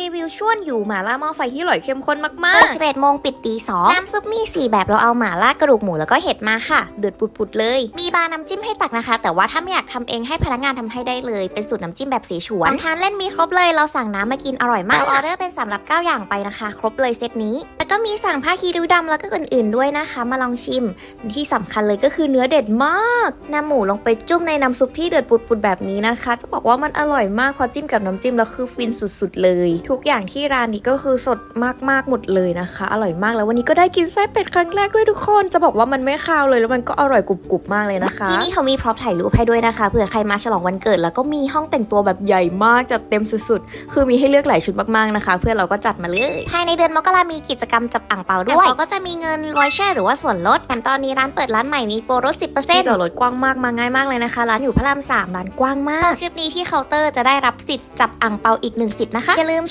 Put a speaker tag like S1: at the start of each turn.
S1: รีวิวช่วนอยู่หม่าล่าหม้อไฟที่อร่อยเข้มข้นมาก
S2: เปิด11โมงปิดตี2น้ำซุปมี 4 แบบเราเอาหม่าล่ากระดูกหมูแล้วก็เห็ดมาค่ะ เดือดปุดๆเลย มีบาร์น้ำจิ้มให้ตักนะคะ แต่ว่าถ้าไม่อยากทำเองให้พนักงานทำให้ได้เลย เป็นสูตรน้ำจิ้มแบบสีฉวนของทานเล่นมีครบเลย เราสั่งน้ำมากินอร่อยมากเราออเดอร์เป็นสำรับ 9 อย่างไปนะคะ ครบเลยเซตนี้แล้ว ก็มีสั่งผ้าคีริ้วดำแล้วก็อื่นๆด้วยนะคะ มาลองชิม ที่สำคัญเลยก็คือเนื้อเด็ดมากนำหมูลงไปจุ่มในน้ำซุปที่เดือดปุดๆแบบนี้นะคะ จะบอกว่ามันอร่อยมากพอจิ้มกับน้ำจิ้มแล้วคือฟินสุดๆเลย ทุกอย่างที่ร้านนี้ก็คือสดมากๆหมดเลยนะคะ อร่อยมากแล้ววันนี้ก็ได้กินไส้เป็ดครั้งแรกด้วยทุกคน จะบอกว่ามันไม่คาวเลยแล้วมันก็อร่อยกรุบๆมากเลยนะคะที่นี่เขามีพร็อพถ่ายรูปให้ด้วยนะคะเผื่อใครมาฉลองวันเกิด แล้วก็มีห้องแต่งตัวแบบใหญ่มากจัดเต็มสุดๆ คือมีให้เลือกหลายชุดมากๆนะคะ เพื่อนเราก็จัดมาเลยภายในเดือนมกรามีกิจกรรมจับอ่างเปาด้วยเขาก็จะมีเงินรอยแช่หรือว่าส่วนลดแถมตอนนี้ร้านเปิดร้านใหม่มีโปรลด 10%
S1: ที่จอดรถกว้างมากมาง่ายมากเลยนะคะ ร้านอยู่พระรามสามร้านกว้างมาก
S2: คลิปนี้ที่เคาน์เตอร์จะได้รับสิทธิ์จับอ่างเปาอีกหนึ่งสิทธิ์นะคะอย่าลืม